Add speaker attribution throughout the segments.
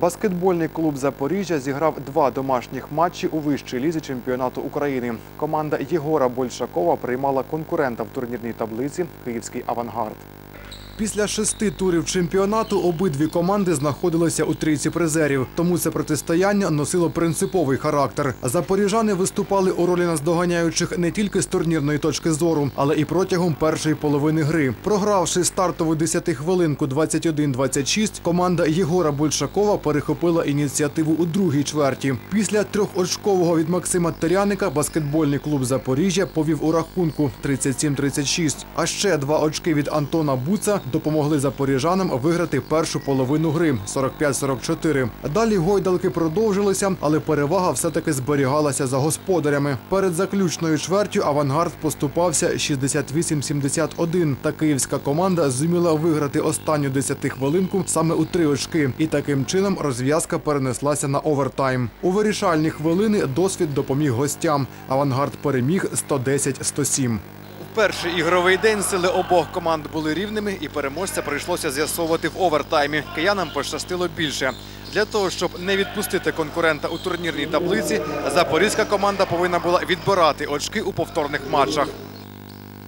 Speaker 1: Баскетбольний клуб Запоріжжя зіграв два домашніх матчі у вищій лізі чемпіонату України. Команда Єгора Большакова приймала конкурента в турнірній таблиці Київський авангард. Після шести турів чемпіонату обидві команди знаходилися у трійці призерів, тому це протистояння носило принциповий характер. Запоріжани виступали у ролі наздоганяючих не тільки з турнірної точки зору, але і протягом першої половини гри. Програвши стартову 10-хвилинку 21-26, команда Єгора Большакова перехопила ініціативу у другій чверті. Після трьохочкового від Максима Теряника баскетбольний клуб Запоріжжя повів у рахунку 37-36. А ще два очки від Антона Буца допомогли запоріжанам виграти першу половину гри 45-44. Далі гойдалки продовжилися, але перевага все-таки зберігалася за господарями. Перед заключною чвертю авангард поступався 68-71. Та київська команда зуміла виграти останню десятихвилинку саме у три очки. І таким чином розв'язка перенеслася на овертайм. У вирішальні хвилини досвід допоміг гостям. Авангард переміг 110-107. Перший ігровий день сили обох команд були рівними, і переможця прийшлося з'ясовувати в овертаймі. Киянам пощастило більше. Для того, щоб не відпустити конкурента у турнірній таблиці, запорізька команда повинна була відбирати очки у повторних матчах.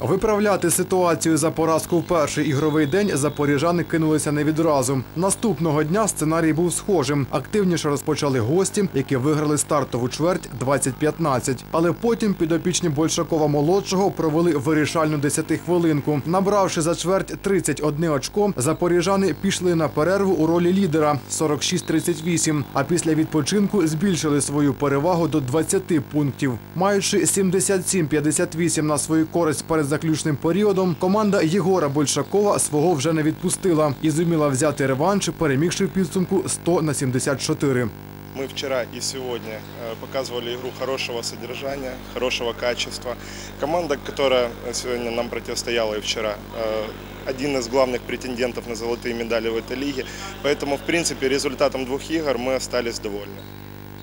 Speaker 1: Виправляти ситуацію за поразку в перший ігровий день запоріжани кинулися не відразу. Наступного дня сценарій був схожим. Активніше розпочали гості, які виграли стартову чверть 20-15. Але потім підопічні Большакова молодшого провели вирішальну десятихвилинку. Набравши за чверть 31 очко, запоріжани пішли на перерву у ролі лідера 46-38. А після відпочинку збільшили свою перевагу до 20 пунктів. Маючи 77-58 на свою користь перед заключним періодом, команда Єгора Большакова свого вже не відпустила і зуміла взяти реванш, перемігши в підсумку 100 на 74.
Speaker 2: Мы вчера и сегодня э, показывали игру хорошего содержания, хорошего качества. Команда, которая сегодня нам противостояла и вчера, э, один из главных претендентов на золотые медали в этой лиге. Поэтому, в принципе, результатом двух игр мы остались довольны.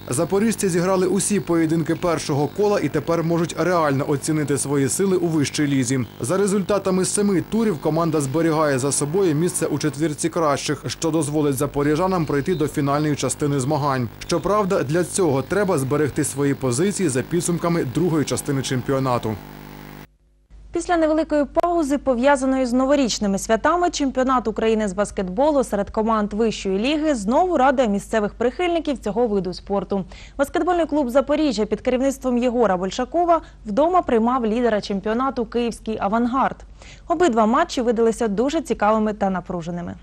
Speaker 1: Запоріжці зіграли усі поєдинки першого кола і тепер можуть реально оцінити свої сили у вищій лізі. За результатами семи турів команда зберігає за собою місце у четвірці кращих, що дозволить запоріжанам пройти до фінальної частини змагань. Щоправда, для цього треба зберегти свої позиції за підсумками другої частини чемпіонату.
Speaker 3: Після невеликої паузи, пов'язаної з новорічними святами, чемпіонат України з баскетболу серед команд вищої ліги знову радує місцевих прихильників цього виду спорту. Баскетбольний клуб Запоріжжя під керівництвом Єгора Большакова вдома приймав лідера чемпіонату Київський авангард. Обидва матчі видалися дуже цікавими та напруженими.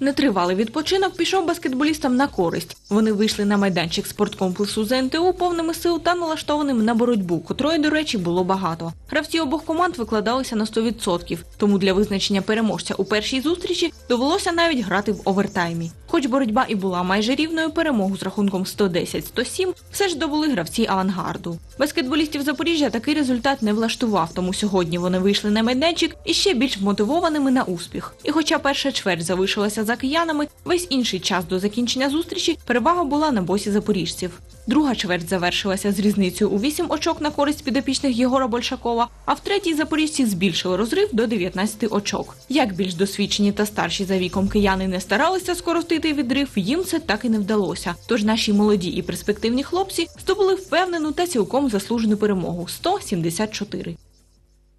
Speaker 4: Нетривалий відпочинок пішов баскетболістам на користь. Вони вийшли на майданчик спорткомплексу ЗНТУ повними сил та налаштованими на боротьбу, котрої, до речі, було багато. Гравці обох команд викладалися на 100%, тому для визначення переможця у першій зустрічі довелося навіть грати в овертаймі. Хоч боротьба і була майже рівною, перемогу з рахунком 110-107 все ж добули гравці авангарду. Баскетболістів Запоріжжя такий результат не влаштував, тому сьогодні вони вийшли на майданчик і ще більш вмотивованими на успіх. І хоча перша чверть залишилася за киянами, весь інший час до закінчення зустрічі перевага була на босі запоріжців. Друга чверть завершилася з різницею у 8 очок на користь підопічних Єгора Большакова, а в третій запоріжці збільшили розрив до 19 очок. Як більш досвідчені та старші за віком кияни не старалися скоротити відрив, їм це так і не вдалося. Тож наші молоді і перспективні хлопці здобули впевнену та цілком заслужену перемогу 174.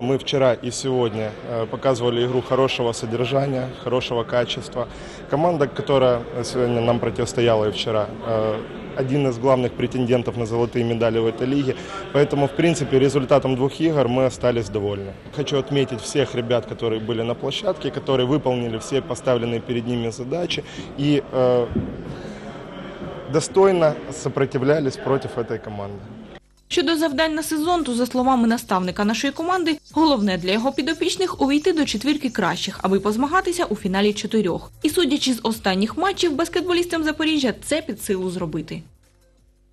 Speaker 2: Мы вчера и сегодня э, показывали игру хорошего содержания, хорошего качества. Команда, которая сегодня нам противостояла и вчера, э, один из главных претендентов на золотые медали в этой лиге. Поэтому, в принципе, результатом двух игр мы остались довольны. Хочу отметить всех ребят, которые были на площадке, которые выполнили все поставленные перед ними задачи и э, достойно сопротивлялись против этой команды.
Speaker 4: Щодо завдань на сезон, то за словами наставника нашої команди, головне для його підопічних увійти до четвірки кращих, аби позмагатися у фіналі чотирьох. І судячи з останніх матчів, баскетболістам Запоріжжя це під силу зробити.